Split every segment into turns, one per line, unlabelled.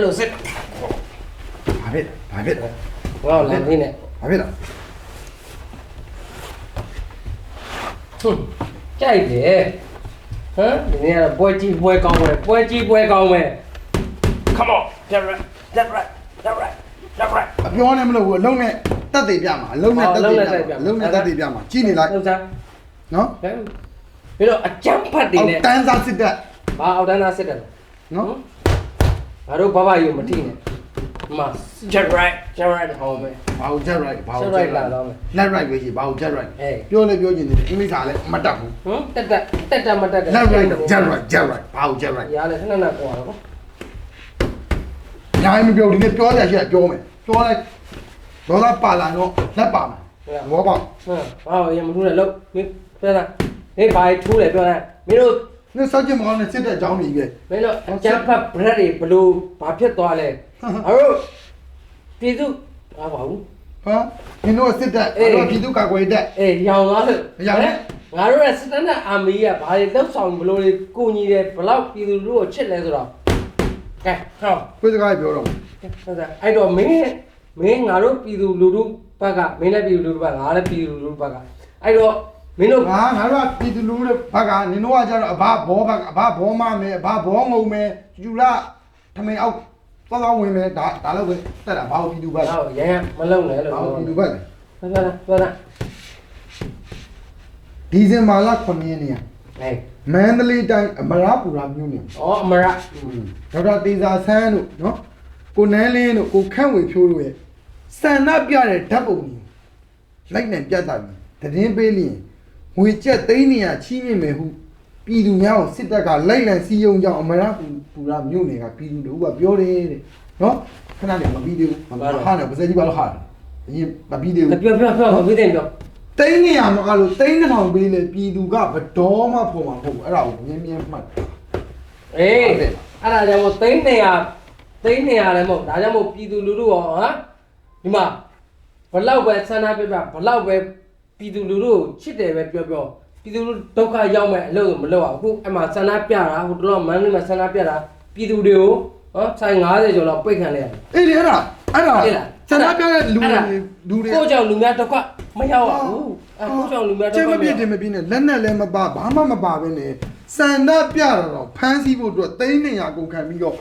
အဲ့လိုစစ်
ဘာဖြစ်ဘာဖြစ်
ငါ့ကိုလမ်းသေးနဲ့
ဘာဖြစ်လဲ
ဟွန်းကြိုက်တယ်ဟမ်ဒီနေ့ကတော့ပွဲကြီးပွဲကောင်းမယ်ပွဲကြီးပွဲကောင်းမယ် come on that right that right that right that right
အပြောနဲ့မလို့ဘူးအလုံးနဲ့တက်သေးပြမှာအလုံးနဲ့တက်သေးပြမှာအလုံးနဲ့တက်သေးပြမှာကြည့်နေလိုက်
ဟုတ်စား
နော်
ဟမ်ပြီးတော့အကြမ်းဖတ်တွေ
အော်
နဲ့
တန်းစားစစ်တက်
ဘာအောက်တန်းသားစစ်တယ်လဲ
နော်
ငါတို့ဘဘယူမထိနဲ့ဒီမှာ jet right jet right ဟောမယ်
ဘာကို jet right ဘာကို
jet right လာတော့မယ်
net right ပဲရှိဘာကို jet right
အေး
ပြောလေပြောချင်တယ်အင်္ဂလိပ်စာလည်းမတတ်ဘူး
ဟမ်တက်တက်တက်တက်မတက်တက်
net right jet right jet right ဘာကို jet right
ရလဲခဏခဏပေါ်တော့
ညာမပြောဒီနေ့ပြောရရှိရပြောမယ်ပြောလိုက်ဒေါ်လာပါလာတော့လက်ပါမယ်ဘောပေါက်
ဟမ်ဘာလို့ရမထူးလဲလို့မင်းပြောတာနေဘာထူးလဲပြောတာမင်းတို့
နေ့စောက်ကြမကောင်းနဲ့စစ်တဲ့အကြောင်းကြီးပဲ
မင်းတို့အကြမ်းဖတ် bread တွေဘလို့ဘာဖြစ်သွားလဲအဲ့တော့ပြည်သူဘာပါဘူး
ဟာမင်းတို့စစ်တက်အဲ့တော့ပြည်သူ့ကာကွယ်တက်
အေးရောင်သွားလို့
ရောင်နဲ့
ငါတို့ရဲ့စတန်ဒတ်အာမီကဘာတွေလောက်ဆောင်ဘလို့တွေကိုညီတယ်ဘလောက်ပြည်သူတို့ကိုချစ်လဲဆိုတော့ကဲဟော
ကိုယ်စကားပြောတော့
ဟုတ်တယ်အဲ့တော့မင်းမင်းငါတို့ပြည်သူလူထုဘက်ကမင်းလည်းပြည်သူလူထုဘက်ကငါလည်းပြည်သူလူထုဘက်ကအဲ့တော့ မင်းတို့
ငါငါတို့ကပြည်သူလူထုတွေဘက်ကနင်တို့ကကြတော့အဘဘောဘက်အဘဘောမမယ်အဘဘောငုံမယ်ကျူလာထမင်းအောက်သွားသွားဝင်မယ်ဒါဒါလည်းပဲတက်တာဘာလို့ပြည်သူဘက်
ဟောရန်မလုံနဲ့လို့
ဘာ
ပြော
လို့ပြည်သူ
တာ
ဘက်လဲ
ဟုတ်လားဟုတ်လား
ဒီဇင်ဘာလ9ရက်နေ့
ဟဲ့
မန္တလေးတိုင်းအမရပူရာမြို့နယ်
ဩအမရ
ဒေါက်တာတေဇာဆန်းတို့နော်ကိုနန်းလင်းတို့ကိုခန့်ဝေဖြိုးတို့ရဲ့စန္ဒပြတဲ့ဓာတ်ပုံကြီးလိုက်နိုင်ပြသပြီးသတင်းပေးလျင် ငွေကျပ်သိန်းနေရချီးမြှင့်မယ်ဟုပြည်သူများကိုစစ်တပ်ကလိုက်လံစီယုံကြောင်းအမရပူပူရာမြို့နယ်ကပြည်သူတို့ကပြောတယ်တဲ့နော်ခဏလေးမပြီးသေးဘူးမဟာနဲ့ပါစက်ကြီးပါလို့ဟာတယ်အရင်မပြီးသေးဘူး
ပြောပြောပြောမပြီးတယ်ပြော
သိန်းနေရမကလို့သိန်းတစ်ထောင်ပေးလေပြည်သူကဘတော်မှပုံမှာမဟုတ်ဘူးအဲ့ဒါကိုမြင်းမြင်းမှတ်
အေးအဲ့ဒါကြောင့်မို့သိန်းနေရသိန်းနေရလည်းမဟုတ်ဒါကြောင့်မို့ပြည်သူလူထုရောဟမ်ဒီမှာဘလောက်ပဲဆန္ဒပြပြဘလောက်ပဲ ပြည်သူလူထုကိုချစ်တယ်ပဲပြောပြောပြည်သူလူဒုက္ခရောက်မဲ့အလုပ်ကိုမလုပ်အောင်အခုအမှဆန္ဒပြတာဟိုတော့မန်းလေးမှာဆန္ဒပြတာပြည်သူတွေကိုဟောဆိုင်90ကျော်လောက်ပိတ်ခံလိုက်ရတယ်
အေးလေအဲ့ဒါအဲ့ဒါ
အေးလား
ဆန္ဒပြတဲ့လူ
အဲ့
တွေ
ဒါ
လူတွေ
ကိုကြောင့်လူများဒုက္ခမရောက်ပါဘူးအဲကိုကြောင့်လူများဒု
ကျ
က္ခ
မ
မ
ပြ
ရ
စ်တယ်မပြစ်နဲ့လက်နဲ့လည်းမပါဘာမှမပါဘဲနဲ့စန္ဒပြတာတော့ဖမ်းဆီးဖို့အတွက်သိန်းနေရကုန်ခံပြီးတော့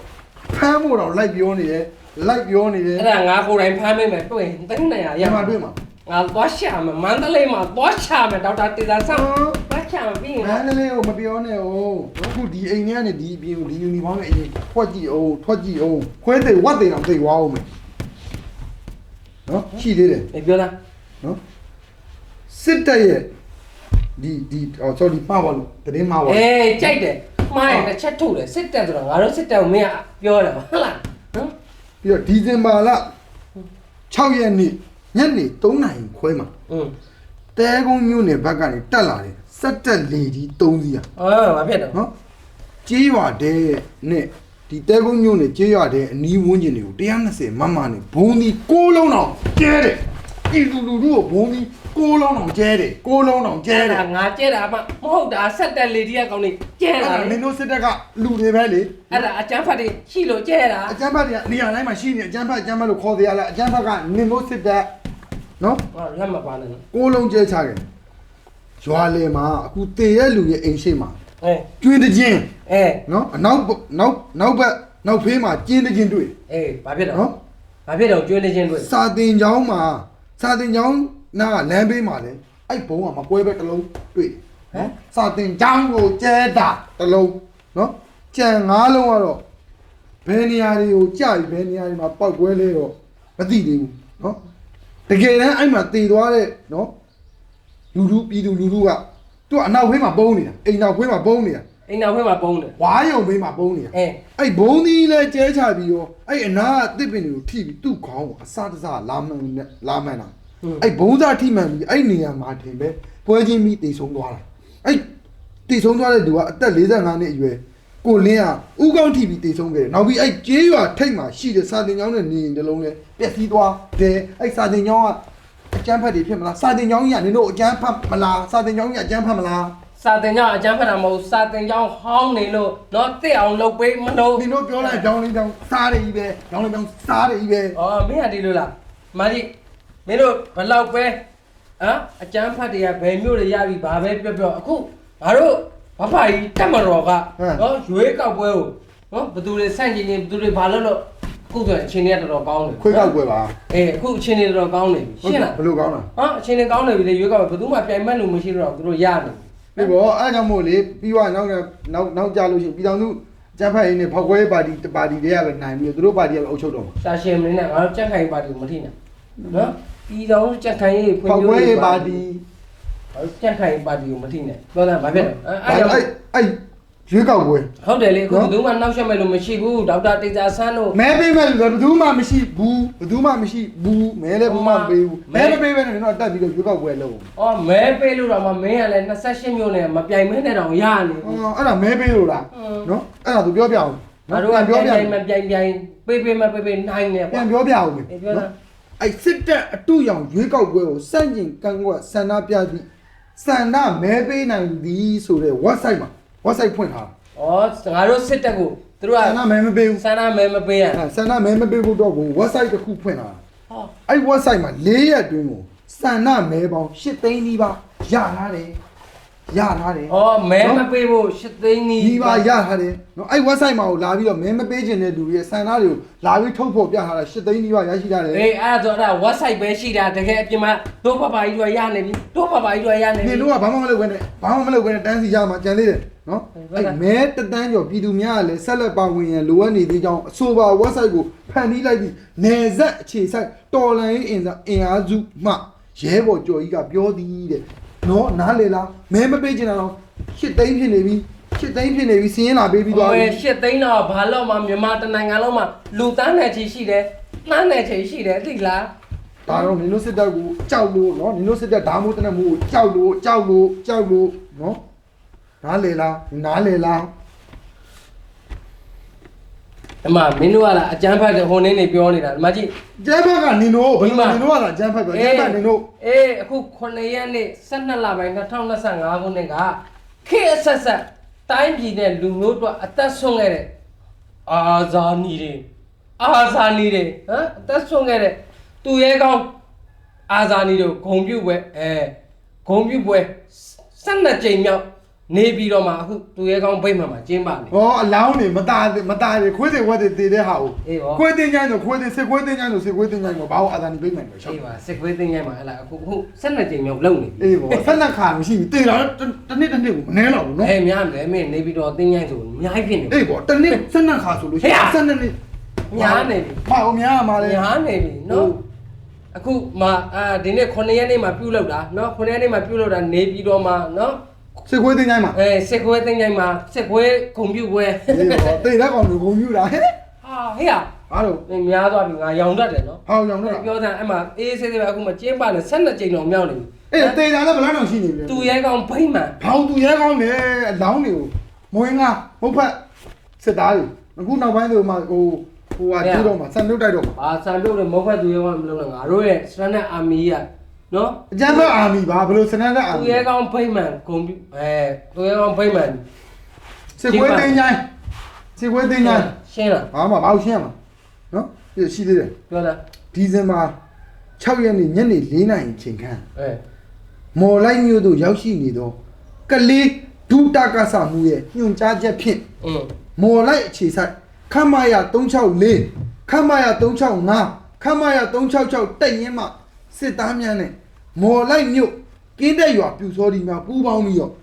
ဖမ်းဖို့တော့လိုက်ပြောနေတယ်လိုက်ပြောနေတယ်
အဲ့ဒါငါကိုယ်တိုင်ဖမ်းမိမယ်တွေ့ရင်သိန်းနေရရ
ရမှာတွေ့မှာ
ငါသွားရှာမယ်မန္တလေးမှာသွားရှာမယ်ဒေါက်တာတေသာဆန်းသွားရှာမယ်ပြီးရင်
မန္တလေးကိုမပြောနဲ့ဟုတ်အခုဒီအိမ်ထဲကနေဒီအပြင်ကိုဒီယူနီဖောင်းနဲ့အရင်ထွက်ကြည့်အောင်ထွက်ကြည့်အောင်ခွဲသေးဝတ်သေးအောင်သိသွားအောင်မယ်နော်ရှိသေးတယ်
အေးပြောလား
နော်စစ်တပ်ရဲ့ဒီဒီအော် sorry မှားပါလို့တရင်မှားပါလို့
အေးကြိုက်တယ်မှားတယ်တစ်ချက်ထုတ်တယ်စစ်တက်ဆိုတော့ငါတို့စစ်တက်ကိုမင်းကပြောတယ်ဟုတ်လားဟမ်
ပြီးတော့ဒီဇင်ဘာလ6ရက်နေ့ ညနေ3နာရီခွဲမှာ
อืม
တဲကုန်းမြို့နယ်ဘက်ကနေတက်လာတယ်စက်တက်လေကြီး3စီးอ่ะ
အော်ဘာဖြစ်တော့
နော်ကြေးရွာတဲ့နဲ့ဒီတဲကုန်းမြို့နယ်ကြေးရွာတဲ့အနီးဝန်းကျင်တွေကို120မမနဲ့ဘုံဒီ6လုံးအောင်ကျဲတယ်ပြည်သူလူထုကိုဘုံဒီ6လုံးအောင်ကျဲတယ်6လုံးအောင်ကျဲ
အဲ့
တယ်
ဒါငါကျဲတာမှမဟုတ်တာဆက်တက်လေဒီကကောင်းနေကျဲ
အဲ့
တာ
ဒါမင်းတို့စစ်တပ်ကလူတွေပဲလေ
အဲ့ဒါအကျန်းဖတ်တွေရှိလို့ကျဲတာ
အကျန်းဖတ်တွေကနေရာတိုင်းမှာရှိနေအကျန်းဖတ်အကျန်းဖတ်လို့ခေါ်သေးရလားအကျန်းဖတ်ကနင်တို့စစ်တပ် နော်
ဟောလက်မပါနဲ့နော်
ကိုလုံးကျဲချခဲ့ရွာလေမှာအခုတေရဲ့လူရဲ့အိမ်ရှိမှာ
အေး
ကျွင်းတချင်း
အေး
နော်အနောက်ဘနောက်နောက်ဘက်နောက်ဖေးမှာကျင်းတချင်းတွေ့
အေးဘာဖြစ်တော့
နော်
ဘာဖြစ်တော့ကျွေးနေချင်းတွေ့
စာတင်ကျောင်းမှာစာတင်ကျောင်းနားလမ်းဘေးမှာလေအဲ့ဘုံကမကွဲပဲတစ်လုံးတွေ့နော်စာတင်ကျောင်းကိုကျဲတာတစ်လုံးနော်ကြံငါးလုံးကတော့ဘယ်နေရာတွေကိုကြာပြီဘယ်နေရာတွေမှာပောက်ကွဲလဲတော့မသိသေးဘူးနော် တကယ်တမ်းအဲ့မှာတည်သွားတဲ့နော်လူလူပြည်သူလူလူကသူကအနောက်ဖေးမှာပုံနေတာအိမ်နောက်ဖေးမှာပုံနေတာ
အိမ်နောက်ခွဲမှာပုံတယ်
ဝါယုံဘေးမှာပုံနေတာ
အေး
အဲ့ဘုံသီးလဲကျဲချပြီးတော့အဲ့အနာကတစ်ပင်တွေကိုထိပြီးသူ့ခေါင်းကိုအစတစလာမှန်နဲ့လာမှန်တာအဲ့ဘုံသားထိမှန်ပြီးအဲ့နေရာမှာထင်ပဲပွဲချင်းပြီးတည်ဆုံးသွားတာအဲ့တည်ဆုံးသွားတဲ့သူကအသက်45နှစ်အရွယ် ကိုလင်းကဥကောင်းထိပြီးတည်ဆုံးခဲ့တယ်နောက်ပြီးအဲ့ကျေးရွာထိတ်မှာရှိတဲ့စာတင်ကျောင်းနဲ့နေရင်တလုံးလဲပျက်စီးသွားတယ်အဲ့စာတင်ကျောင်းကအအကျန်းဖတ်တွေဖြစ်မလားစာတင်ကြောင်းကြီးကနင်တို့အကျန်းဖတ်မလားစာတင်ကြောင်းကြီးကအကျန်းဖတ်မလား
စာတင်ကြောင်းအကျန်းဖတ်တာမဟုတ်စာတင်ကြောင်းဟောင်းနေလို့တော့တက်အောင်လုပ်ပေးမလို့
နင်တို့ပြောလိုက်ကြောင်းလေးကြောင်းစားတယ်ကြီးပဲကြောင်းလေးကြောင်းစားတယ်ကြီးပဲ။
အော်မင်းကဒီလိုလား။မာကြီးမင်းတို့ဘလောက်ပဲဟမ်အကျန်းဖတ်တွေကဘယ်မျိုးတွေရပြီဘာပဲပြောပြောအခုငါတို့ ဘဖာကြီးတက်မတော်ကနော်ရွေးကောက်ပွဲကိုနော်ဘယ်သူတွေဆန့်ကျင်နေဘယ်သူတွေဘာလို့လို့အခုဆိုရင်အချိန်တွေကတော်တော်ကောင်းတယ်
ခွေးကောက်ွယ်ပါ
အေးအခုအချိန်တွေတော်တော်ကောင်းနေပြီရှင်းလား
ဘယ်လိုကောင်းလား
ဟာအချိန်တွေကောင်းနေပြီလေရွေးကောက်ပွဲဘယ်သူမှပြိုင်မဲ့လို့မရှိတော့ဘူးသူတို့ရနေပြီ
ဒီဘောအဲ့ကြောင့်မို့လေပြီးသွားနောက်နောက်နောက်ကြလို့ရှိရင်ပြည်တော်စုကျန်းဖတ်ရေးနဲ့ဖောက်ခွဲပါတီပါတီတွေကပဲနိုင်ပြီးသူတို့ပါတီကပဲအုပ်ချုပ်တော့မှာ
ရှာရှင်မင်းနဲ့ငါတို့ကြက်ခိုင်ပါတီကိုမထိနဲ့နော်ပြည်တော်ကြက်ခိုင်ရေးဖွံ့
ဖောက်
ဖြိုး
ခွဲ
ရေး
ရေး
ပါ
ပါ
တီ
တီ
ကြက်ခိုင်ပါတီကိုမထိနဲ့ပြောတာဘာဖြစ်လဲအဲ့
အဲ့
ဒါ
အဲ့အဲ့ရွေးကောက်ပွဲ
ဟုတ်တယ်လေအခု
နော်
ဘယ်သူမှနောက်ဆက်မဲ့လို့မရှိဘူးဒေါက်တာတေဇာဆန်းတို့
မဲပေးမဲ့လူလည်းဘယ်သူမှမရှိဘူးဘယ်သူမှမရှိဘူးမဲလည်းဘူးမှမပေးဘူး
မဲ
မဲမပေးဘဲနဲ့တော့တက်ပြီးတော့ရွေးကောက်ပွဲလုပ်
အော်မဲပေးလို့တော့မှမင်းကလည်း28မြို့နယ်မပြိုင်မဲနဲ့တော့ရနေပြီ
အော်အဲ့ဒါမဲပေးလို့လား
ဟွန်း
နော်အဲ့ဒါသူပြောပြအောင်
ငါတို့က
ပြော
ပြိုင်
ပြ
ပြိုင်မပြိုင်ပြိုင်ပေးပေးမပေးပေးနိုင်နေ
ပြန်ပြောပြအောင်မေ
အေးပြောတာ
အဲ့စစ်တပ်အတူရောင်ရွေးကောက်ပွဲကိုစန့်ကျင်ကန့်ကွက်ဆန္ဒပြပြီး ဆန္ဒမဲပေးနိုင်သည်ဆိုတဲ့ website မှာ website ဖွင့်ထားတာ
ဩငါတို့စစ်တပ်ကိုသူတို့က
ဆန္ဒမဲမပေးဘူး
ဆန္ဒမဲမပေးရ
အဲ့ဆန္ဒမဲမပေးဘူးတော့ဘူး website တစ်ခုဖွင့်ထားတာ
ဟော
အဲ့ website မှာ၄ရက်အတွင်းကိုဆန္ဒမဲပေါင်း၈သိန်းနီးပါးရထားတယ် ရထားတယ်
ဩမဲမပေးဖို့ရှစ်သိန်းနီး
ဒီပါရထားတယ်နော်အဲ့ website မှာကိုလာပြီးတော့မဲမပေးခြင်းတဲ့လူတွေရဲ့ဆန္ဒတွေကိုလာပြီးထုတ်ဖော်ပြထားတာ၈သိန်းနီးပါးရရှိထားတယ်
အေးအဲ့ဒါဆိုအဲ့ဒါ website ပဲရှိတာတကယ်အပြင်မှာတို့ပပကြီးတို့ရနေပြီတို့ပပကြီးတို့ရနေပြီ
ဒီတို့ကဘာမှမလုပ်ဘဲနဲ့ဘာမှမလုပ်ဘဲနဲ့တန်းစီရမှာကြံသေးတယ်နော်
ဟုတ်ကဲ့
အဲ့မဲတတန်းကျော်ပြည်သူများကလည်းဆက်လက်ပါဝင်ရန်လိုအပ်နေသေးကြောင်းအဆိုပါ website ကိုဖန်တီးလိုက်ပြီးနေဆက်အခြေဆိုင်တော်လန်ရေးအင်စာအင်အားစုမှရဲဘော်ကျော်ကြီးကပြောသည်တဲ့ နော်နားလေလားမဲမပေးချင်တာတော့ရှစ်သိန်းဖြစ်နေပြီရှစ်သိန်းဖြစ်နေပြီစီးရင်လာပေးပြီးသွားပြီ
ဟိုရှစ်သိန်းတော့ဘာလို့မှမြန်မာတနိုင်ငံလုံးမှာလူတန်းနယ်ချီရှိတယ်နှမ်းနယ်ချီရှိတယ်သိလား
ဒါတော့နင်တို့စစ်တပ်ကိုကြောက်လို့နော်နင်တို့စစ်တပ်ဓာမိုးတနက်မိုးကိုကြောက်လို့ကြောက်လို့ကြောက်လို့နော်နားလေလားနားလေလား
ဒီမှာမင်းတို့ကလားအကျန်းဖတ်တဲ့ဟိုနေနေပြောနေတာဒီမှာကြည့်
ကျဲဘက်ကနင်တို့ဘယ်
ဒီမှာ
လိုနင်တို့ကလားကျဲဘက်ပြောကျဲဘက်နင်တို့
အေးအခု9ရက်နေ့12လပိုင်း2025ခုနှစ်ကခေတ်အဆက်ဆက်တိုင်းပြည်နဲ့လူမျိုးတို့အသက်ဆုံးခဲ့တဲ့အာဇာနည်တွေအာဇာနည်တွေဟမ်အသက်ဆုံးခဲ့တဲ့သူရဲကောင်းအာဇာနည်တို့ဂုံပြုတ်ပွဲအဲဂုံပြုတ်ပွဲ12ကြိမ်မြောက် နေပြီးတော့မှအခုသူရဲကောင်းဗိမ္မာန်မှာကျင်းပနေ
ဟောအလောင်းနေမตาမตาတွေခွေးတွေဝက်တွေတည်တဲ့ဟာကို
အေးဟော
ခွေးတင်ချိုင်းဆိုခွေးတင်စစ်ခွေးတင်ချိုင်းဆိုစစ်ခွေးတင်ချိုင်းကိုဘာလို့အာသာနီပိတ်မှန်လို့ရှောက်
အေးပါစစ်ခွေးသိမ်းရိုက်မှာဟဲ့လားအခုအခု12ကြိမ်မြောက်လုံနေပြီ
အေးဘောဆက်လက်ခါမရှိဘူးတည်လာတော့တစ်နှစ်တစ်နှစ်ကိုမနှဲတော့ဘူးနော်
အဲများတယ်မင်းနေပြီးတော့သိမ်းရိုက်ဆိုအများကြီးဖြစ်နေပြီ
အေးဘောတစ်နှစ်ဆက်လက်ခါဆိုလို့ရှိရင်ဆက်နှစ်နှစ်
များနေပြီ
မအောင်များမှာလေ
ညာနေပြီနော်အခုမှအာဒီနေ့9ရက်နေ့မှာပြုတ်လောက်တာနော်9ရက်နေ့မှာပြုတ်လောက်တာနေပြီးတော့မှနော်
စစ်ခွေးတင်ချိုင်းမှာ
အဲစစ်ခွေးသိမ်းရိုက်မှာစစ်ခွေးဂုံပြုတ်ပွဲ
အေးဘောတည်တဲ့ကောင်ကိုဂုံပြူတာဟဲ့
ဟာဟေ့ရ
ဘာလို့
နေများသွားပြီငါရောင်တတ်တယ်နော်
ဟောင်းရောင်တော့
ပြောတာအဲ့မှာအေးဆေးဆေးပဲအခုမှကျင်းပနေ12ကြိမ်တော့မြောက်နေပြီ
အေးတည်လာလည်းဘယ်လောက်တောင်ရှိနေပြီလဲ
သူရဲကောင်ဗိမ့်မှန်
ဘောင်သူရဲကောင်းတယ်အလောင်းတွေကိုမွေးငါမဟုတ်ဖက်စစ်သားတွေအခုနောက်ပိုင်းဆိုမှဟိုဟိုဟာကျူးတော့မှဆန်မြုပ်တိုက်တော့မှာ
ဘာဆန်ပြုတ်တယ်မဟုတ်ဖက်သူရဲကောင်မလုပ်နဲ့ငါတို့ရဲ့ Standard Army က နော်
အကြမ်းဖက်အာမီပါဘယ်လိုစနစ်တဲ့အာ
သူ
မီ
ရဲကောင်ဗိမ့်မှန်ဂုံပြုတ်အဲသူရဲကောင်ဗိမ့်မှန်
စစ်ခွေးတင်ချိုင်းစစ်ခွေးတင်ချိုင်း
ရှင်းလား
ဘာမှမအောင်ရှင်းမှာနော်ဒီရှိသေးတယ်
ပြောတာ
ဒီဇင်ဘာ6ရက်နေ့ညနေ4နာရီချိန်ခန့်
အဲ
မော်လိုက်မြို့သို့ရောက်ရှိနေသောကလေးဒုတကဆမှုရဲ့ညွှန်ကြားချက်ဖြင့်
อืม
မော်လိုက်အခြေဆိုင်ခမရ364ခမရ365ခမရ366တက်ရင်မှ စစ်သားများနဲ့မော်လိုက်မြို့ကင်းတဲ့ရွာပြူစောဒီများပူးပေါင်းပြီးတော့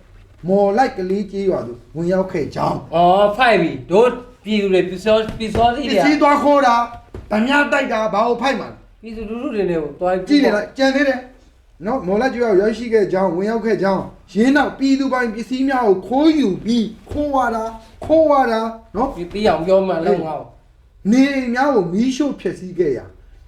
မော်လိုက်ကလေးကျေးရွာသို့ဝင်ရောက်ခဲ့ကြောင်း
อ๋อဖိုက်ပြီတို့ပြည်သူတွေပြည်စောပြည်စောစီ
ပ
တွေ
စ္စည်းသွားခေါ်တာဗမာတိုက်တာဘာလို့ဖိုက်မှာလဲ
ပြည်သူလူထုတွေနဲ့ကိုတွား
ကြည့်နေလိုက်ကြံသေးတယ်နော်မော်လက်ကျွောက်ရောက်ရှိခဲ့ကြောင်းဝင်ရောက်ခဲ့ကြောင်းရင်းနောက်ပြည်သူပိုင်ပစ္စည်းများကိုခိုးယူပြီးခိုးရတာခိုးရတာနော်
ဒီတီးအောင်ပြောမှလည်းငါ့ကို
နေအိမ်များကိုမီးရှို့ဖျက်ဆီးခဲ့ရာ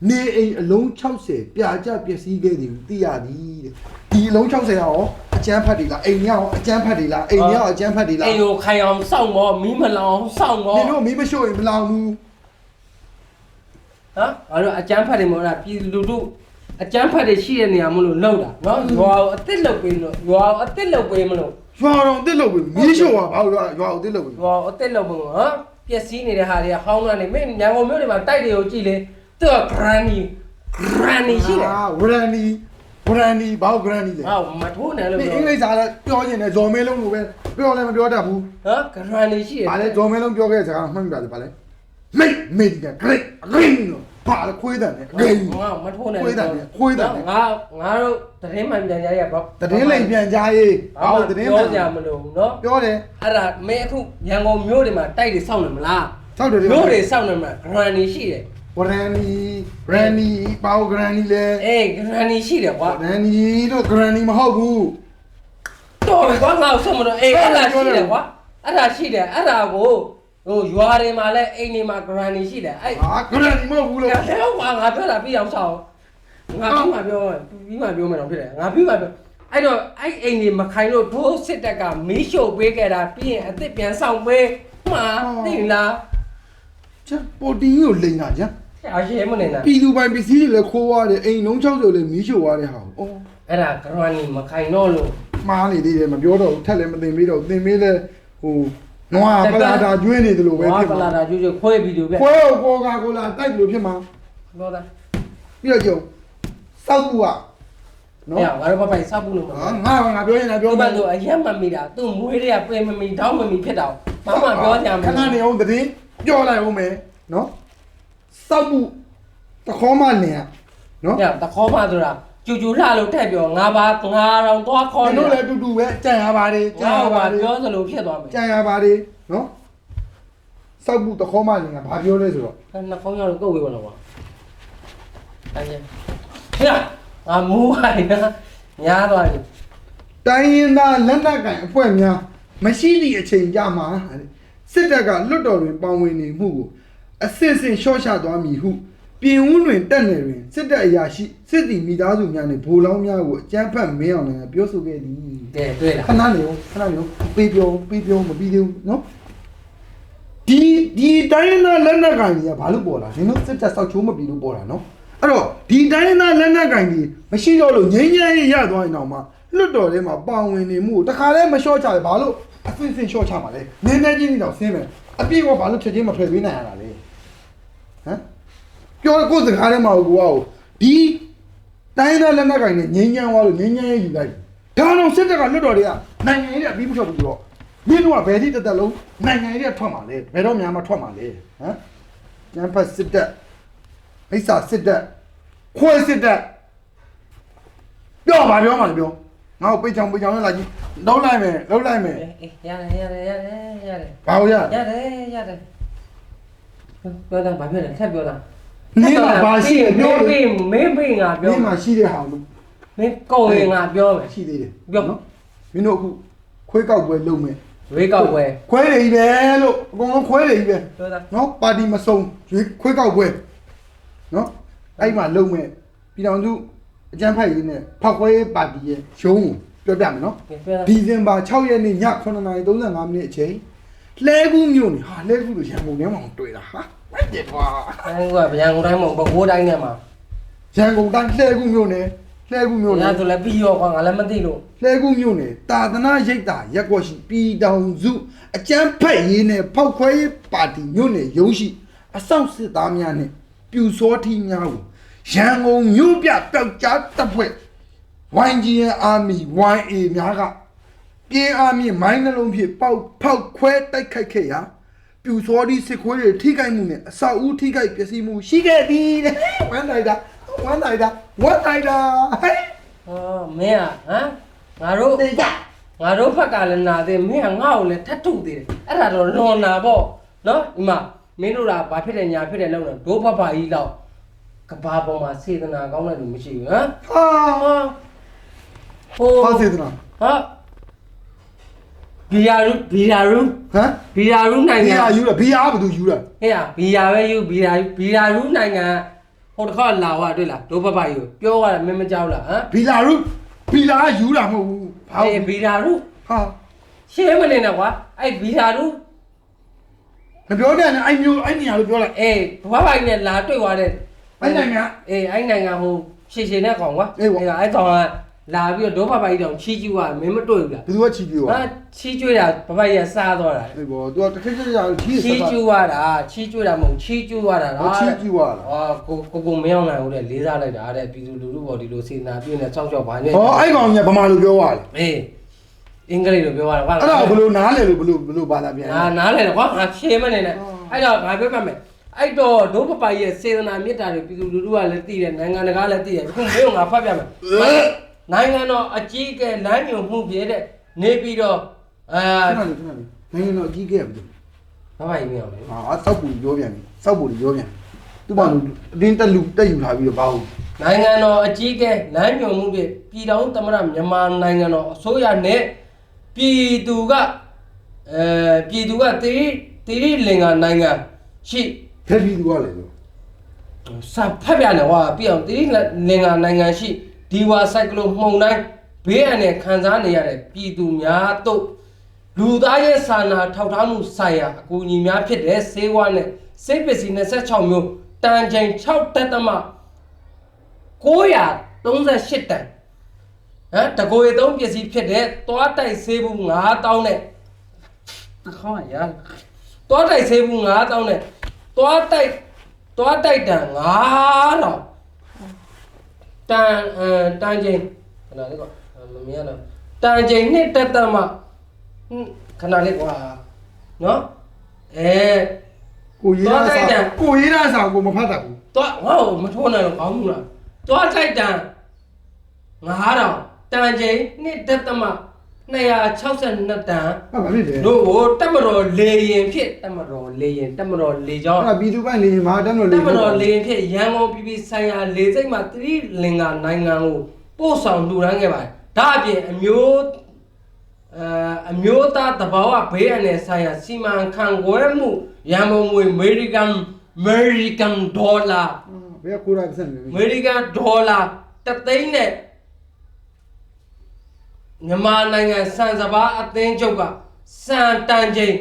နေအိမ်အလုံး60ပြာကျပျက်စီးခဲ့သည်ဟုသိရသည်တဲ့ဒီအလုံး60ရောအကျန်းဖတ်တွေလားအိမ်များရောအကျန်းဖတ်တွေလားအိမ်များရောအကျန်းဖတ်တွေလား
အိမ်ကိုခိုင်အောင်စောင့်မောမီးမလောင်စောင့်မော
နင်တို့မီးမရှို့ရင်မလောင်ဘူး
ဟမ်ငါတို့အကျန်းဖတ်တယ်မောလားပြည်သူလူထုအကျန်းဖတ်တွေရှိတဲ့နေရာမလို့လောက်တာနော်ရွာကိုအစ်စ်လောက်ပေးလို့ရွာကိုအစ်စ်လောက်ပေးမလို့
ရွာတော်တစ်လုပ်ပြီမီးရှို့ပါဘာလို့ရွာရွာကိုတစ်လုပ်ပြီ
ရွာကိုအစ်စ်လောက်ပေးလို့ဟမ်ပျက်စီးနေတဲ့ဟာတွေကဟောင်းကနေမင်းညံကုန်မျိုးတွေမှာတိုက်တွေကိုကြည့်လေ သူက granny granny ရှိတယ်
အာဝရန်ဒီဝရန်ဒီဘာဂရန်ဒီလဲ
ဟောမထိုးနဲ့လို့
ဒီ
ပြော
အင်္ဂလိပ်စာလည်းပြောရင်လည်းဇော်မဲလုံးလိုပဲပြောလည်းမပြောတတ်ဘူး
ဟမ် granny ရှိတယ်
ဘာလဲဇော်မဲလုံးပြောခဲ့တဲ့စကားမှတ်မိပါတယ်ဘာလဲမိတ်မိတ်ကဂရိတ်ဂရိတ်လို့ဘာလဲခွေးတယ်နဲ့ဂရိတ်
ငါမထိုးနဲ့
ခွေးတယ်နဲ့ခွေးတယ်နဲ့
ငါငါတို့တရင်မှန်ပြန်ကြရပါ
တည်င်းလိမ်ပြန်ကြားရေး
ဘာ
ဘာ
လို့
လို့
တ
တ
ည်
ည်
င်း
င်း
ပြောကြမလို့နော်
ပြောတယ်
အဲ့ဒါမင်းအခုရန်ကုန်မြို့တွေမှာတိုက်တွေစောင့်နေမလား
ဆောက်တယ်
မြို့တွေစောင့်နေမှာ granny ရှိတယ်
ဝရန်ဒီဂရန်ဒီဘာဂရန်ဒီလဲ
အေး granny ရှိတယ်ကွာ
ဂရန်ဒီတော့ဂရန်ဒီမဟုတ်ဘူး
တော်ပြီကွာငါ့ကိုဆုံးမလို့အေးအဲ့ဒါရှိတယ်ကွာအဲ့ဒါရှိတယ်အဲ့ဒါကိုဟိုရွာတွေမှာလည်းအိမ်တွေမှာ granny ရှိတယ်အဲ့
ဟာဂရန်ဒီမဟုတ်ဘူးလို့
လဲကွာငါပြောတာပြီးအောင်ဆောင်ငါပြီးမှပြောပြီးမှပြောမယ်တော့ဖြစ်တယ်ငါပြီးမှပြောအဲ့တော့အဲ့အိမ်တွေမခိုင်လို့ဒိုးစစ်တက်ကမီးရှို့ပေးခဲ့တာပြီးရင်အစ်စ်ပြန်ဆောင်ပေးမှာသိလား
ချာပိုတင်ကိုလိန်တာချာ
အရေးမနေနဲ့
ပြည်သူပိုင်ပစ္စည်းတွေလည်းခိုးသွားတယ်အိမ်လုံး60လည်းမီးရှို့သွားတဲ့ဟာကိုအော်
အဲ့ဒါ granny မခိုင်တော့လို့
မှားနေသေးတယ်မပြောတော့ဘူးထက်လည်းမသိပေးတော့ဘူးသင်ပေးလဲဟိုနွားပလာတာကျွေးနေတယ်လို့ပဲ
ဘာ
ဖြစ်
ပ
မှာ
လာတာကျွတ်ကျွတ်ခွဲပြီးလို့ပဲ
ခွဲကိုကိုကာကိုလာတိုက်လို့ဖြစ်မှာ
ပြောတာ
ပြီးတော့ကြုံစောက်ဘူးက
နော်
နော်
ငါတို့ဘာပိုင်စောက်ဘူးလို့မ
ဟာ
ပြော
ငါငါပြောရင်လည်းပြော
ပြော
မ
မှ
ယ်
သူအရက်မမီတာသူ့မွေးတွေကပြင်မမီတောင်းမမီဖြစ်တော့ဘာမှပြောကြမှာ
ခဏနေအောင်တည်းပြောလိုက်အောင်မယ်နော် စောက်ဘူးတခေါမနေရနော်
ညတခေါ်မှဆိုတာကျူကျူလှလို့ထက်ပြောငါပါငါတော့သွားခေါ်
ကျွန်
နေ
တော်လည်းအတူတူပဲကြံရပါတယ်ကြံ
ငါ
ရပါ
ပါ
တယ်
ပြောစလို့ဖြစ်သွားမယ်
ကြံရပါတယ်နော်စောက်ဘူးတခေါမနေကဘာပြောလဲဆိုတော့
နှခေါင်းရောက်လို့ကုတ်ဝေးပါတော့ကွာအဲ့ရဟဲ့ငါမူးဟိုင်နာညားသွားပြီ
တိုင်းရင်းသားလက်နက်ကင်အဖွဲ့များမရှိသည့်အချိန်ကြမှာစစ်တပ်ကလွတ်တော်တွင်ပါဝင်နေမှုကို အစစ်စစ်ရှော့ချသွားမည်ဟုပြင်ဦးတွင်တက်နေတွင်စစ်တပ်အရာရှိစစ်တီမိသားစုများနှင့်ဗိုလ်လောင်းများကိုအကြမ်းဖက်မင်းအောင်လည်းပြောဆိုခဲ့သည်
ကဲတွေ့လား
ခဏနေဦးခဏနေဦးပေးပြောပေးပြောမပြီးသေးဘူးနော်ဒီဒီတိုင်းရင်းသားလက်နက်ကင်ကြီးကဘာလို့ပေါ်လာနင်တို့စစ်တပ်စောက်ချိုးမပြီးလို့ပေါ်လာနော်အဲ့တော့ဒီတိုင်းရင်းသားလက်နက်ကင်ကြီးမရှိတော့လို့ငြိမ်းချမ်းရေးရသွားရင်တော့မှလွတ်တော်ထဲမှာပါဝင်နေမှုကိုတခါလဲမလျှော့ချတယ်ဘာလို့အဆင့်ဆင့်လျှော့ချမှာလဲနည်းနည်းချင်းကြီးတော့ဆင်းမယ်အပြည့်ကဘာလို့ချက်ချင်းမထွက်ပေးနိုင်ရတာလဲဟမ် ပြောရကိုယ်စကားထဲမှာကိုကဒီတိုင်းရင်းသားလက်နက်ကင်နဲ့ငြိမ်းချမ်းသွားလို့ငြိမ်းချမ်းရေးယူလိုက်ဒါတော့စစ်တပ်ကလွတ်တော်တွေကနိုင်ငံရေးကအပြီးမထွက်ဘူးတော့မင်းတို့ကဘယ်ထိတက်တက်လုံးနိုင်ငံရေးကထွက်မှာလဲဘယ်တော့မှမထွက်မှာလဲဟမ်ကျန်းဖတ်စစ်တပ်မိစ္ဆာစစ်တပ်ခွဲစစ်တပ်ပြောပါပြောမှာလေပြောငါ့ကိုပိတ်ချောင်ပိတ်ချောင်နဲ့လာကြည့်လုံးလိုက်မယ်လုံးလိုက်မယ်
အေးရတယ်ရတယ်ရတယ်ရတယ်
ဘာလို့ရ
ရတယ်ရတယ်ပြောတာဘာဖြစ်လဲထက်ပြောတာ
နင်းမှာဘာရှိတယ်ပြော
မ
လေ
င်းမင်းမင်းငါ
န
ပြော
င်းမှာရှိတဲ့ဟာလို့
မင်းကောင်းရင်ငါပြောမယ်
ရှိသေးတယ်
ပြော
နော်မင်းတို့အခုခွဲကောက်ပွဲလုပ်မယ်
ဝေးကောက်ဝဲ
ခွဲတယ်ကြီးပဲလို့အကုန်လုံးခွဲတယ်ကြီးပဲ
ပြောတာ
နော်ပါတီမစုံရွေးခွဲကောက်ပွဲနော်အဲ့မှာလုပ်မယ်ပြည်တော်စုအကြမ်းဖက်ရေးနဲ့ဖောက်ခွဲရေးပါတီရဲ့ရုံးကိုပြောပြမယ်နော်
ပြောတာ
ဒီဇင်ဘာ6ရက်နေ့ည9:35မိနစ်အချိန် လှဲကူးမြို့နေဟာလှဲကူးလို့ရန်ကုန်ထဲမှာတွေ့တာဟာဝိုက်တယ်ကွာ
အဲကဗျံကုန်တိုင်းမဟုတ်ဘကိုးတိုင်းနဲ့မှာ
ရန်ကုန်တိုင်းလှဲကူးမြို့နေလှဲကူးမြို့နေ
ညာဆိုလည်းပြီးရောကွာငါလည်းမသိလို့
လှဲကူးမြို့နေတာသနာရိတ်တာရက်ကွက်ရှိပြည်တောင်စုအကျန်းဖက်ရေးနဲ့ဖောက်ခွဲရေးပါတီမြို့နယ်ရုံးရှိအဆောက်စစ်သားများနဲ့ပြူစောထီးများကိုရန်ကုန်မြို့ပြပျောက်ကြားတပ်ဖွဲ့ YGN Army YA များက ပြင်းအားမြင့်မိုင်းနှလုံးဖြင့်ပေါက်ဖောက်ခွဲတိုက်ခိုက်ခဲ့ရာပြူစောဒီစစ်ခွေးတွေထိခိုက်မှုနဲ့အဆောက်အဦထိခိုက်ပျက်စီးမှုရှိခဲ့သည်တဲ့ဝမ်းလိုက်တာဝမ်းလိုက်တာဝမ်းလိုက်တာဟဲ့
ဟောမင်းอ่ะဟမ်ငါတို့
တေကြ
ငါတို့ဘက်ကလည်းနာသေးမင်းကငါ့ကိုလည်းထတ်ထုတ်သေးတယ်အဲ့ဒါတော့လွန်နာပေါ့နော်ဒီမှာမင်းတို့ကဘာဖြစ်တယ်ညာဖြစ်တယ်လို့တော့ဒိုးဘဘကြီးတော့ကဘာပေါ်မှာစေတနာကောင်းတဲ့လူမရှိဘူးဟမ်
ဟာ
ဟာဟို
ဟာစေတနာ
ဟာ ဘီယာရူဘီယာရူ
ဟမ်
ဘီယာရူနို
ဘီ
င်ငံ
ယာယူလားဘီယာဘာသူယူလား
ဟဲ့ဘီယာပဲယူဘီယာဘီယာရူနိုင်ငံဟိုတစ်ခါလာဝတွေ့လားဒိုးဘဘကြီးကိုပြောရတယ်မင်းမကြောက်လားဟမ်
ဘီလာရုဘီလာကယူတာမဟုတ်ဘူးဘာ
အေးဘီယာရူ
ဟာ
ရှင်းမနေနဲ့ကွာအဲ့ဘီယာရူ
မပြောတဲ့နဲ့အဲ့မျိုးအဲ့နေရာလို့ပြောလိုက်
အေးဘဘကြီးနဲ့လာတွေ့သွားတဲ့
အဲ့နိုင်ငံ
အေးအဲ့နိုင်ငံဟိုရှည်ရှည်နဲ့ကောင်ကွာ
အေးပေါ့
အဲ့ကောင်က လာပြီးတော့ဒေါဘပိုက်တောင်ချီးကျူးရမင်းမတွေ့ဘူးလား
ဘယ်သူကချီးပြူ
ဟာ
ဟာ
ချီးကျွေးတာဘပိုက်ကစားတော့တာ
အေးဘော तू ကတစ်ခါတစ်ခါ
ချီး
ချီးစားချီး
ကျူးရတာချီးကျွေးတာမဟုတ်ချီးကျူးရတာ
လားချီးကျူဟာလား
အော်ကိုကိုကိုမရောက်နိုင်ဘူးတဲ့လေးစားလိုက်တာတဲ့ပြည်သူလူထုပေါ်ဒီလိုစေနာပြည့်နေစောက်ကြောက်ပါနဲ့
ဟောအဲ့ကောင်ကဗမာလိုပြောဟာလား
အေးအင်္ဂလိပ်လိုပြောရတာကွာ
အဲ့ဒါကိုဘယ်လိုနားလဲလို့ဘယ်လိုဘယ်လိုဘာသာပြန်
လဲနာနားလဲကွာငါရှင်းမနေနဲ့အဲ့တော့ငါပြောပြမယ်အဲ့တော့ဒုပပိုင်ရဲ့စေတနာမေတ္တာတွေပြည်သူလူထုကလည်းသိတယ်နိုင်ငံတကာလည်းသိတယ်အခုမင်းကငါဖတ်ပြမယ် နိုင်ငံတော်အကြီးအကဲလမ်းညွှန်မှုပြတဲ့နေပြီးတော့အာ
ခဏလေးခဏလေးနိုင်ငံတော်အကြီးခဲ့ပြီ
ဘာပါရင်မအောင်လေ
ဟာစောက်ပူပြောပြန်ပြီစောက်ပူပြောပြန်သူ့ဘာလို့အတင်းတက်လူတက်ယူထားပြီးတော့ဘာဟုတ်
နိုင်ငံတော်အကြီးအကဲလမ်းညွှန်မှုပြပြည်တော်သမ္မတမြန်မာနိုင်ငံတော်အစိုးရနဲ့ပြည်သူကအဲပြည်သူကတိရိတိရိလင်္ကာနိုင်ငံရှိ
ဖက်ပြီးသူကလေလို့
စာဖတ်ပြတယ်ဟွာပြအောင်တိရိလင်္ကာနိုင်ငံရှိ ဒီဝါဆိုင်ကလိုမှုန်တိုင်းဘေးအန္တရာယ်ခံစားနေရတဲ့ပြည်သူများတို့လူသားရဲ့စာနာထောက်ထားမှုဆိုင်ရာအကူအညီများဖြစ်တဲ့ဆေးဝါးနဲ့စိတ်ပစ္စည်း26မျိုးတန်ချိန်6တက်သမ938တန်ဟမ်တကိုယ်သုံးပစ္စည်းဖြစ်တဲ့သွားတိုက်ဆေးဘူး9000နဲ့တခေါင်းရရသွားတိုက်ဆေးဘူး9000နဲ့သွားတိုက်သွားတိုက်တန်9000 တန်အမ်တန်ချိန်ခဏလေးကွာမမြင်တော့တန်ချိန်နှစ်တက်သမဟွန်းခဏလေးကွာနော်အဲ
ကိုရေးရ
သွားတိုက်တ
စာ
ယ်
ကိုရေးရစာကိုမဖတ်တတ်ဘူး
သွားငါ့ကိုမထိုးနိုင်တော့ကောင်းဘူးလားသွားတိုက်တန်9000တန်ချိန်နှစ်တက်သမ 262တန်
ဟာဘာဖြစ်လဲ
တို့ကိုတက်မတော်လေရင်ဖြစ်တက်မတော်လေရင်တက်မတော်လေချောင်း
အဲ့ဒါပြည်သူပိုင်းလေရင်မဟာတက်မလို့
တ
လေ
က်မတော်လေရင်ဖြစ်ရန်ကုန်ပြည်ပြည်ဆိုင်ရာလေစိတ်မှာသတိလင်္ကာနိုင်ငံကိုပို့ဆောင်လှူဒန်းခဲ့ပါတယ်ဒါအပြင်အမျိုးအဲအမျိုးသားတဘာဝဘေးအန္တရာယ်ဆိုင်ရာစီမံခန့်ခွဲမှုရန်ကုန်ငွေအမေရိကန်အမေရိကန်ဒေါ်လာ
ဘယ်ကိုရပစံနေ
အမေရိကန်ဒေါ်လာတစ်သိန်းနဲ့ မြန်မာနိုင်ငံစံစဘာအသင်းချုပ်ကစံတန်ချိန်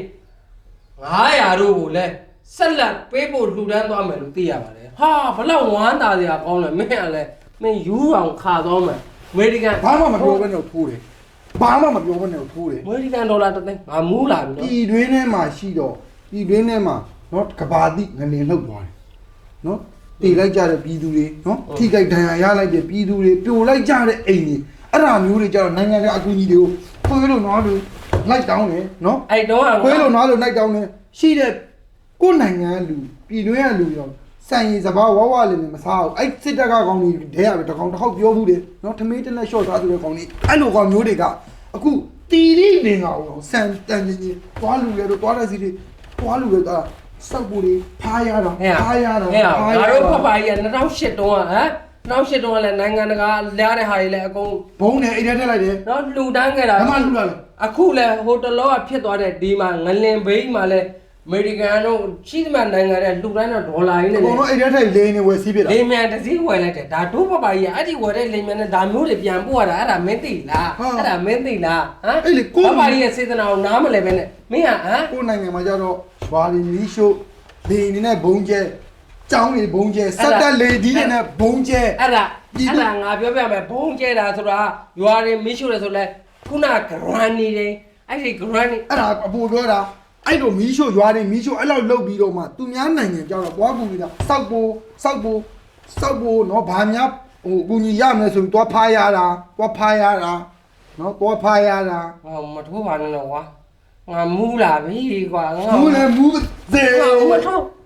900တို့ကိုလည်းဆက်လက်ပေးဖို့လှူဒန်းသွားမယ်လို့သိရပါတယ်ဟာဘလောက်ဝမ်းသာစရာကောင်းလဲမင်းကလည်းမင်းယူအောင်ခါသွားမယ်အမေရိကန်
ဘာမှမပြောဘဲနဲ့ထိုးတယ်ဘာမှမပြောဘဲနဲ့ထိုးတယ်
အမေရိကန်ဒေါ်လာတစ်သိန်းငါမူးလာပြီနော်
ပြည်တွင်းထဲမှာရှိတော့ပြည်တွင်းထဲမှာနော်ကဘာတိငလင်လှုပ်သွားတယ်နော်တေလိုက်ကြတဲ့ပြည်သူတွေနော်ထိကြိုက်ဒဏ်ရာရလိုက်တဲ့ပြည်သူတွေပြိုလိုက်ကြတဲ့အိမ်တွေ အဲ့ဒါမျိုးတွေကြတော့နိုင်ငံတွေအကူအညီတွေကိုခွေးလို့နော်လို့လိုက်တောင်းတယ်နော်
အဲ့တော့က
ခွေးလို့နော်လို့လိုက်တောင်းတယ်ရှိတဲ့ကိုယ်နိုင်ငံလူပြည်တွင်းကလူရောစိုင်ရီစဘာဝဝလေးနဲ့မစားဘူးအဲ့စစ်တပ်ကကောင်တွေတဲရပဲတကောင်တစ်ခေါက်ပြောဘူးတယ်နော်ထမင်းတက်နဲ့ရှော့သွားသူတဲ့ကောင်တွေအဲ့လိုကောင်မျိုးတွေကအခုတီရီလင်ကောင်ကိုစံတန်ကြီးကြီးသွားလူရတော့သွားတဲ့စီတွေသွားလူရတော့စောက်ပူတွေဖားရတော့
ဟဲ့
ဖားရတော့
ဟဲ့
ဖား
ငါ
ရ
တို့ဖ
တော့
ပါကြီးက2008တုန်းကဟမ် 2008တုန်းကလည်းနိုင်ငံတကာလဲတဲ့ဟာတွေလည်းအကုန်
ဘုံနဲ့အိတ်ထဲထည့်လိုက်တယ်
နော်လှူဒန်းခဲ့တာ
ဘာမှလူလာလဲ
အခုလဲဟိုတလောကဖြစ်သွားတဲ့ဒီမှာငလင်ဘိန်းမှာလဲအမေရိကန်တို့ရှိသမျှနိုင်ငံတွေလှူဒန်းတဲ့ဒေါ်လာကြီး
အ
နဲ့
ကုန်လုံးအိတ်ထဲထည့်လေနေဝယ်စီးပြတာ
လေမြန်တစ်စီးဝယ်လိုက်တယ်ဒါတို့ပပကြီးကအဲ့ဒီဝယ်တဲ့လေမြန်နဲ့ဒါမျိုးတွေပြန်ပို့ရတာအဲ့ဒါမင်းသိလားအဲ့ဒါမင်းသိလားဟမ်ပပကြီးရဲ့စေတနာကိုနားမလဲပဲနဲ့မင်းကဟမ်
ကိုယ်နိုင်ငံမှာကြတော့ရွာလီမီရှို့လေနေနဲ့ဘုံကျဲ ကျောင်းတွေဘုံကျဲစက်တက်လေဒီတွေနဲ့ဘုံကျဲ
အဲ့ဒါ
ပြည်
အဲ့
သူ
ဒါငါပြောပြမယ်ဘုံကျဲတာဆိုတာရွာတွေမီးရှို့တယ်ဆိုလဲခုနဂရန်နီတွေအဲ့ဒီဂရန်နီ
အဲ့ဒါအပူပြောတာအဲ့လိုမီးရှို့ရွာတွေမီးရှို့အဲ့လောက်လှုပ်ပြီးတော့မှသူများနိုင်ငံကြောက်တော့သွားကူနေတာစောက်ပိုစောက်ပိုစောက်ပိုနော်ဘာများဟိုကူညီရမယ်ဆိုပြီးသွားဖားရတာသွားဖားရတာနော်သွားဖားရတာ
ဟောမထိုးပါနဲ့တော့ကွာငါမူးလာပြီကွာငါ
မူးလည်းမူးသေး
ငါမထိုး